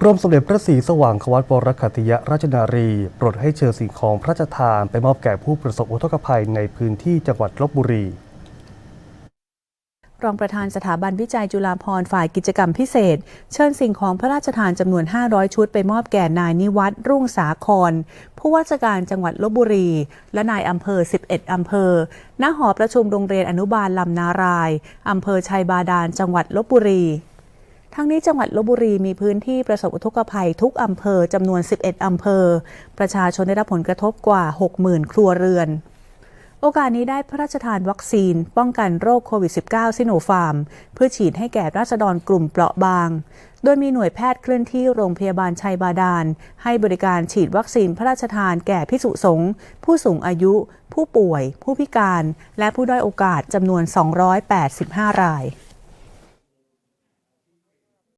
กรมสมเด็จพระศรีสว่างควัตบรคัติยราชนารีโปรดให้เชิญสิ่งของพระราชทานไปมอบแก่ผู้ประสบอุทกภัยในพื้นที่จังหวัดลบบุรีรองประธานสถาบันวิจัยจุฬาภรณ์ฝ่ายกิจกรรมพิเศษ เชิญสิ่งของพระราชทานจำนวน 500 ชุดไปมอบแก่นายนิวัตรรุ่งสาคร ผู้ว่าราชการจังหวัดลบบุรี และนายอำเภอ 11 อำเภอ ณ หอประชุมโรงเรียนอนุบาลลำนาราย อำเภอชัยบาดาล จังหวัดลบบุรี ทั้งนี้จังหวัดลบบุรีมีพื้นที่ประสบอุทกภัยทุกอำเภอจำนวน 11 อำเภอ ประชาชนได้รับผลกระทบกว่า 60,000 ครัวเรือน โอกาสนี้ได้พระราชทานวัคซีน ป้องกันโรคโควิด -19 ซิโนฟาร์ม เพื่อฉีดให้แก่ราษฎรกลุ่มเปราะบาง โดยมีหน่วยแพทย์เคลื่อนที่โรงพยาบาลชัยบาดาล ให้บริการฉีดวัคซีนพระราชทานแก่พิสุสงฆ์ผู้สูงอายุ ผู้ป่วย ผู้พิการ และผู้ด้อยโอกาสจำนวน 285 ราย